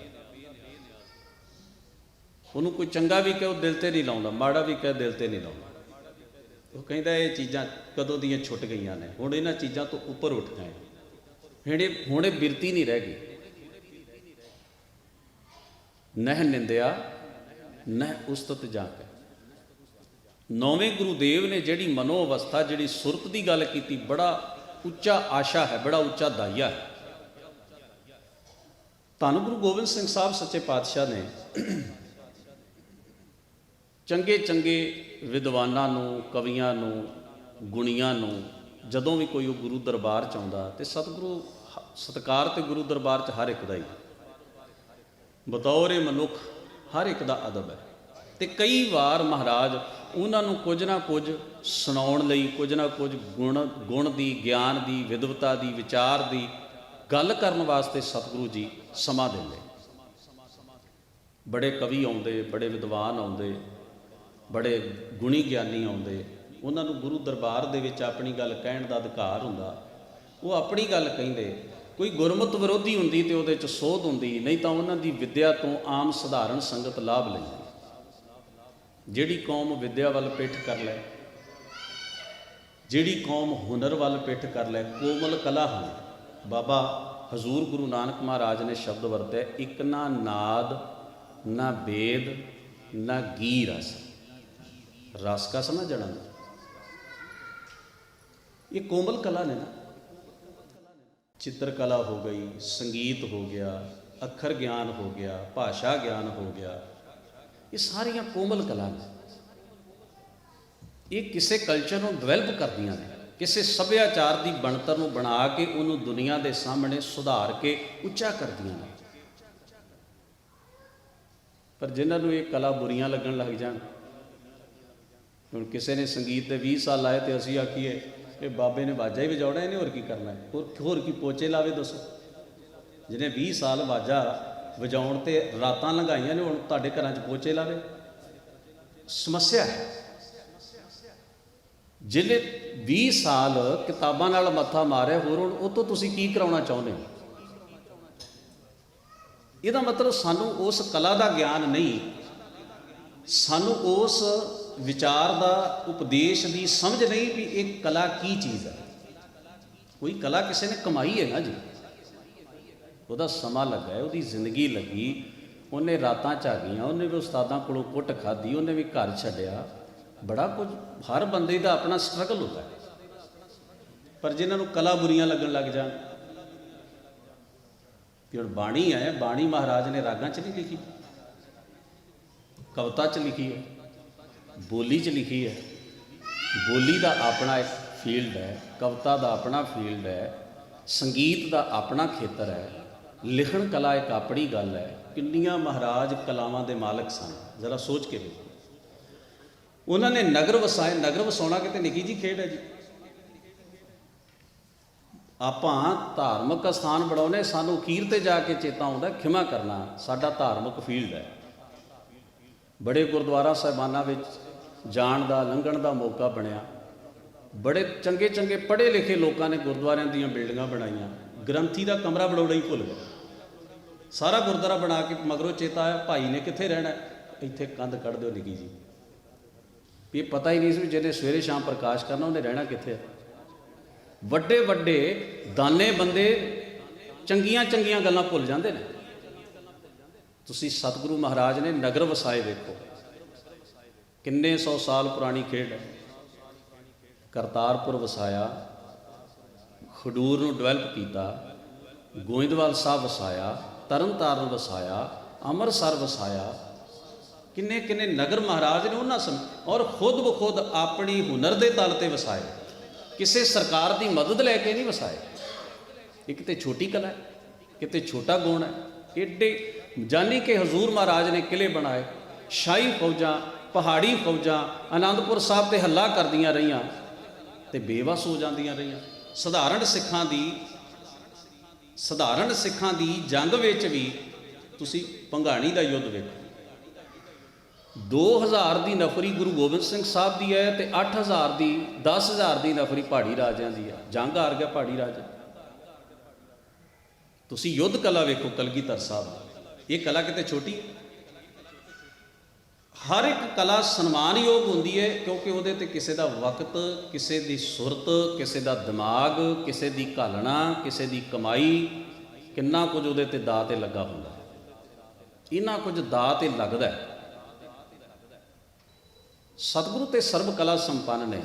ਉਹਨੂੰ ਕੋਈ ਚੰਗਾ ਵੀ ਕਹੇ, ਉਹ ਦਿਲ ਤੇ ਨਹੀਂ ਲਾਉਂਦਾ, ਮਾੜਾ ਵੀ ਕਹੇ, ਦਿਲ ਤੇ ਨਹੀਂ ਲਾਉਂਦਾ। ਉਹ ਕਹਿੰਦਾ ਇਹ ਚੀਜ਼ਾਂ ਕਦੋਂ ਦੀਆਂ ਛੁੱਟ ਗਈਆਂ ਨੇ। ਹੁਣ ਇਹਨਾਂ ਚੀਜ਼ਾਂ ਤੋਂ ਉੱਪਰ ਉੱਠ ਗਏ। ਹੁਣ ਇਹ ਬਿਰਤੀ ਨਹੀਂ ਰਹਿ ਗਈ। ਨਹਿ ਨਿੰਦਿਆ, ਨਹਿ ਉਸਤਤ ਜਾ ਕੇ ਨੌਵੇਂ ਗੁਰੂ ਦੇਵ ਨੇ ਜਿਹੜੀ ਮਨੋ ਅਵਸਥਾ ਜਿਹੜੀ ਸੁਰਤ ਦੀ ਗੱਲ ਕੀਤੀ, ਬੜਾ ਉੱਚਾ ਆਸ਼ਾ ਹੈ, ਬੜਾ ਉੱਚਾ ਦਾਇਆ ਹੈ। ਧੰਨ ਗੁਰੂ ਗੋਬਿੰਦ ਸਿੰਘ ਸਾਹਿਬ ਸੱਚੇ ਪਾਤਸ਼ਾਹ ਨੇ ਚੰਗੇ ਚੰਗੇ ਵਿਦਵਾਨਾਂ ਨੂੰ, ਕਵੀਆਂ ਨੂੰ, ਗੁਣੀਆਂ ਨੂੰ, ਜਦੋਂ ਵੀ ਕੋਈ ਉਹ ਗੁਰੂ ਦਰਬਾਰ ਚ ਆਉਂਦਾ, ਤੇ ਸਤਿਗੁਰੂ ਹ- ਸਤਿਕਾਰ ਤੇ ਗੁਰੂ ਦਰਬਾਰ ਚ ਹਰ ਇੱਕ ਦਾ ਹੀ। ਬਤੌਰ ਮਨੁੱਖ ਹਰ ਇੱਕ ਦਾ ਅਦਬ ਹੈ। ਤੇ ਕਈ ਵਾਰ ਮਹਾਰਾਜ ਉਹਨਾਂ ਨੂੰ ਕੁਝ ਨਾ ਕੁਝ ਸੁਣਾਉਣ ਲਈ, ਕੁਝ ਨਾ ਕੁਝ ਗੁਣ ਗੁਣ ਦੀ, ਗਿਆਨ ਦੀ, ਵਿਦਵਤਾ ਦੀ, ਵਿਚਾਰ ਦੀ ਗੱਲ ਕਰਨ ਵਾਸਤੇ ਸਤਿਗੁਰੂ ਜੀ ਸਮਾਂ ਦਿੰਦੇ। ਬੜੇ ਕਵੀ ਆਉਂਦੇ, ਬੜੇ ਵਿਦਵਾਨ ਆਉਂਦੇ ਬੜੇ ਗੁਣੀ ਗਿਆਨੀ ਆਉਂਦੇ। ਉਹਨਾਂ ਨੂੰ ਗੁਰੂ ਦਰਬਾਰ ਦੇ ਵਿੱਚ ਆਪਣੀ ਗੱਲ ਕਹਿਣ ਦਾ ਅਧਿਕਾਰ ਹੁੰਦਾ। ਉਹ ਆਪਣੀ ਗੱਲ ਕਹਿੰਦੇ। ਕੋਈ ਗੁਰਮਤ ਵਿਰੋਧੀ ਹੁੰਦੀ ਤੇ ਉਹਦੇ ਚ ਸੋਧ ਹੁੰਦੀ, ਨਹੀਂ ਤਾਂ ਉਹਨਾਂ ਦੀ ਵਿੱਦਿਆ ਤੋਂ ਆਮ ਸਧਾਰਨ ਸੰਗਤ ਲਾਭ ਲੈਂਦੀ। ਜਿਹੜੀ ਕੌਮ ਵਿੱਦਿਆ ਵੱਲ ਪਿੱਠ ਕਰ ਲੈ, ਜਿਹੜੀ ਕੌਮ ਹੁਨਰ ਵੱਲ ਪਿੱਠ ਕਰ ਲੈ, ਕੋਮਲ ਕਲਾ ਹੁੰਦੀ ਬਾਬਾ ਹਜ਼ੂਰ ਗੁਰੂ ਨਾਨਕ ਮਹਾਰਾਜ ਨੇ ਸ਼ਬਦ ਵਰਤਿਆ, ਇੱਕ ਨਾ ਨਾਦ, ਨਾ ਬੇਦ, ਨਾ ਗੀ ਰਸ ਰਸ ਕਾ ਸਮਝ ਜਾਣਾ ਇਹ ਕੋਮਲ ਕਲਾ ਨੇ ਨਾ। ਚਿੱਤਰ ਕਲਾ ਹੋ ਗਈ, ਸੰਗੀਤ ਹੋ ਗਿਆ, ਅੱਖਰ ਗਿਆਨ ਹੋ ਗਿਆ, ਭਾਸ਼ਾ ਗਿਆਨ ਹੋ ਗਿਆ। ਇਹ ਸਾਰੀਆਂ ਕੋਮਲ ਕਲਾ ਨੇ। ਇਹ ਕਿਸੇ ਕਲਚਰ ਨੂੰ ਡਿਵੈਲਪ ਕਰਦੀਆਂ ਨੇ। ਕਿਸੇ ਸੱਭਿਆਚਾਰ ਦੀ ਬਣਤਰ ਨੂੰ ਬਣਾ ਕੇ ਉਹਨੂੰ ਦੁਨੀਆ ਦੇ ਸਾਹਮਣੇ ਸੁਧਾਰ ਕੇ ਉੱਚਾ ਕਰਦੀਆਂ ਨੇ। ਪਰ ਜਿਨ੍ਹਾਂ ਨੂੰ ਇਹ ਕਲਾ ਬੁਰੀਆਂ ਲੱਗਣ ਲੱਗ ਜਾਣ ਹੁਣ ਕਿਸੇ ਨੇ ਸੰਗੀਤ ਦੇ 20 ਸਾਲ ਲਾਏ ਤੇ ਅਸੀਂ ਆਖੀਏ ਇਹ ਬਾਬੇ ਨੇ ਬਾਜਾ ਹੀ ਵਜਾਉਣਾ, ਇਹਨੇ ਹੋਰ ਕੀ ਕਰਨਾ ਹੈ? ਹੋਰ ਹੋਰ ਕੀ ਪੋਚੇ ਲਾਵੇ ਦੱਸੋ? ਜਿਹਨੇ 20 ਸਾਲ ਬਾਜਾ ਵਜਾਉਣ ਤੇ ਰਾਤਾਂ ਲੰਘਾਈਆਂ ਨੇ, ਹੁਣ ਤੁਹਾਡੇ ਘਰਾਂ 'ਚ ਪੋਚੇ ਲਾਵੇ? ਸਮੱਸਿਆ ਹੈ। ਜਿਹਨੇ 20 ਸਾਲ ਕਿਤਾਬਾਂ ਨਾਲ ਮੱਥਾ ਮਾਰਿਆ, ਹੋਰ ਹੁਣ ਉਹ ਤੋਂ ਤੁਸੀਂ ਕੀ ਕਰਾਉਣਾ ਚਾਹੁੰਦੇ ਹੋ? ਇਹਦਾ ਮਤਲਬ ਸਾਨੂੰ ਉਸ ਕਲਾ ਦਾ ਗਿਆਨ ਨਹੀਂ, ਸਾਨੂੰ ਉਸ ਵਿਚਾਰ ਦਾ, ਉਪਦੇਸ਼ ਦੀ ਸਮਝ ਨਹੀਂ ਵੀ ਇਹ ਕਲਾ ਕੀ ਚੀਜ਼ ਹੈ। ਕੋਈ ਕਲਾ ਕਿਸੇ ਨੇ ਕਮਾਈ ਹੈ ਨਾ ਜੀ। ਉਹਦਾ ਸਮਾਂ ਲੱਗਾ ਹੈ, ਉਹਦੀ ਜ਼ਿੰਦਗੀ ਲੱਗੀ। ਉਹਨੇ ਰਾਤਾਂ ਚ ਆ ਗਈਆਂ, ਉਹਨੇ ਵੀ ਉਸਤਾਦਾਂ ਕੋਲੋਂ ਕੁੱਟ ਖਾਧੀ, ਉਹਨੇ ਵੀ ਘਰ ਛੱਡਿਆ। ਬੜਾ ਕੁਝ, ਹਰ ਬੰਦੇ ਦਾ ਆਪਣਾ ਸਟਰਗਲ ਹੁੰਦਾ ਹੈ। ਪਰ ਜਿਨ੍ਹਾਂ ਨੂੰ ਕਲਾ ਬੁਰੀਆਂ ਲੱਗਣ ਲੱਗ ਜਾਣ ਕਿ ਹੁਣ ਬਾਣੀ ਹੈ ਬਾਣੀ ਮਹਾਰਾਜ ਨੇ ਰਾਗਾਂ 'ਚ ਨਹੀਂ ਲਿਖੀ? ਕਵਿਤਾ 'ਚ ਲਿਖੀ ਹੈ। ਬੋਲੀ 'ਚ ਲਿਖੀ ਹੈ। ਬੋਲੀ ਦਾ ਆਪਣਾ ਇੱਕ ਫੀਲਡ ਹੈ, ਕਵਿਤਾ ਦਾ ਆਪਣਾ ਫੀਲਡ ਹੈ, ਸੰਗੀਤ ਦਾ ਆਪਣਾ ਖੇਤਰ ਹੈ, ਲਿਖਣ ਕਲਾ ਇੱਕ ਆਪਣੀ ਗੱਲ ਹੈ। ਕਿੰਨੀਆਂ ਮਹਾਰਾਜ ਕਲਾਵਾਂ ਦੇ ਮਾਲਕ ਸਨ, ਜ਼ਰਾ ਸੋਚ ਕੇ ਵੇਖੋ। ਉਹਨਾਂ ਨੇ ਨਗਰ ਵਸਾਏ, ਨਗਰ ਵਸਾਉਣਾ ਕਿਤੇ ਨਿੱਕੀ ਜੀ ਖੇਡ ਹੈ ਜੀ। ਆਪਾਂ ਧਾਰਮਿਕ ਸਥਾਨ ਬਣਾਉਨੇ ਸਾਨੂੰ ਅਖੀਰ ਤੇ ਜਾ ਕੇ ਚੇਤਾ ਆਉਂਦਾ ਖਿਮਾ ਕਰਨਾ ਸਾਡਾ ਧਾਰਮਿਕ ਫੀਲਡ ਹੈ। ਬੜੇ ਗੁਰਦੁਆਰਾ ਸਾਹਿਬਾਨਾਂ ਵਿੱਚ ਜਾਣ ਦਾ, ਲੰਘਣ ਦਾ ਮੌਕਾ ਬਣਿਆ। ਬੜੇ ਚੰਗੇ ਚੰਗੇ ਪੜ੍ਹੇ ਲਿਖੇ ਲੋਕਾਂ ਨੇ ਗੁਰਦੁਆਰਿਆਂ ਦੀਆਂ ਬਿਲਡਿੰਗਾਂ ਬਣਾਈਆਂ। ਗ੍ਰੰਥੀ ਦਾ ਕਮਰਾ ਬਣਾਉਣਾ ਹੀ ਭੁੱਲ ਗਏ। ਸਾਰਾ ਗੁਰਦੁਆਰਾ ਬਣਾ ਕੇ ਮਗਰੋਂ ਚੇਤਾ ਆਇਆ, ਭਾਈ ਨੇ ਕਿੱਥੇ ਰਹਿਣਾ ਇੱਥੇ ਕੰਧ ਕੱਢ ਦਿਓ ਨਿੱਕੀ ਜੀ। ਵੀ ਪਤਾ ਹੀ ਨਹੀਂ ਸੀ ਵੀ ਜਿਹਨੇ ਸਵੇਰੇ ਸ਼ਾਮ ਪ੍ਰਕਾਸ਼ ਕਰਨਾ, ਉਹਨੇ ਰਹਿਣਾ ਕਿੱਥੇ ਵੱਡੇ ਵੱਡੇ ਦਾਨੇ ਬੰਦੇ ਚੰਗੀਆਂ ਚੰਗੀਆਂ ਗੱਲਾਂ ਭੁੱਲ ਜਾਂਦੇ ਨੇ। ਤੁਸੀਂ ਸਤਿਗੁਰੂ ਮਹਾਰਾਜ ਨੇ ਨਗਰ ਵਸਾਏ ਵੇਖੋ। ਕਿੰਨੇ ਸੌ ਸਾਲ ਪੁਰਾਣੀ ਖੇਡ ਹੈ? ਕਰਤਾਰਪੁਰ ਵਸਾਇਆ, ਖਡੂਰ ਨੂੰ ਡਿਵੈਲਪ ਕੀਤਾ, ਗੋਇੰਦਵਾਲ ਸਾਹਿਬ ਵਸਾਇਆ, ਤਰਨਤਾਰਨ ਵਸਾਇਆ, ਅੰਮ੍ਰਿਤਸਰ ਵਸਾਇਆ। ਕਿੰਨੇ ਕਿੰਨੇ ਨਗਰ ਮਹਾਰਾਜ ਨੇ ਉਹਨਾਂ ਸਮ ਔਰ ਖੁਦ ਬਖੁਦ ਆਪਣੀ ਹੁਨਰ ਦੇ ਤਲ ਤੇ ਵਸਾਏ। ਕਿਸੇ ਸਰਕਾਰ ਦੀ ਮਦਦ ਲੈ ਕੇ ਨਹੀਂ ਵਸਾਏ। ਇਹ ਕਿਤੇ ਛੋਟੀ ਕਲਾ ਹੈ? ਕਿਤੇ ਛੋਟਾ ਗੁਣ ਹੈ? ਏਡੇ ਜਾਨੀ ਕਿ ਹਜ਼ੂਰ ਮਹਾਰਾਜ ਨੇ ਕਿਲੇ ਬਣਾਏ, ਸ਼ਾਹੀ ਫੌਜਾਂ ਪਹਾੜੀ ਫੌਜਾਂ ਆਨੰਦਪੁਰ ਸਾਹਿਬ ਤੇ ਹੱਲਾ ਕਰਦੀਆਂ ਰਹੀਆਂ ਤੇ ਬੇਵਸ ਹੋ ਜਾਂਦੀਆਂ ਰਹੀਆਂ। ਸਧਾਰਨ ਸਿੱਖਾਂ ਦੀ, ਸਧਾਰਨ ਸਿੱਖਾਂ ਦੀ ਜੰਗ ਵਿੱਚ ਵੀ ਤੁਸੀਂ ਭੰਗਾਣੀ ਦਾ ਯੁੱਧ ਵੇਖੋ। 2000 ਦੀ ਨਫਰੀ ਗੁਰੂ ਗੋਬਿੰਦ ਸਿੰਘ ਸਾਹਿਬ ਦੀ ਹੈ ਤੇ 8000 ਦੀ 10000 ਦੀ ਨਫਰੀ ਪਹਾੜੀ ਰਾਜਿਆਂ ਦੀ ਹੈ। ਜੰਗ ਹਾਰ ਗਿਆ ਪਹਾੜੀ ਰਾਜਾ। ਤੁਸੀਂ ਯੁੱਧ ਕਲਾ ਵੇਖੋ ਕਲਗੀਧਰ ਸਾਹਿਬ। ਇਹ ਕਲਾ ਕਿਤੇ ਛੋਟੀ ਹੈ? ਹਰ ਇੱਕ ਕਲਾ ਸਨਮਾਨਯੋਗ ਹੁੰਦੀ ਹੈ ਕਿਉਂਕਿ ਉਹਦੇ ਤੇ ਕਿਸੇ ਦਾ ਵਕਤ, ਕਿਸੇ ਦੀ ਸੁਰਤ, ਕਿਸੇ ਦਾ ਦਿਮਾਗ, ਕਿਸੇ ਦੀ ਘਾਲਣਾ, ਕਿਸੇ ਦੀ ਕਮਾਈ ਕਿੰਨਾ ਕੁਝ ਉਹਦੇ ਤੇ ਦਾ ਤੇ ਲੱਗਾ ਹੁੰਦਾ ਹੈ। ਇੰਨਾ ਕੁਝ ਦਾਅ ਤੇ ਲੱਗਦਾ ਸਤਿਗੁਰੂ ਤੇ ਸਰਬ ਕਲਾ ਸੰਪੰਨ ਨੇ,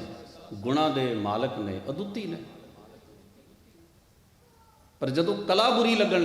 ਗੁਣਾ ਦੇ ਮਾਲਕ ਨੇ, ਅਦੁੱਤੀ ਨੇ। ਪਰ ਜਦੋਂ ਕਲਾ ਬੁਰੀ ਲੱਗਣ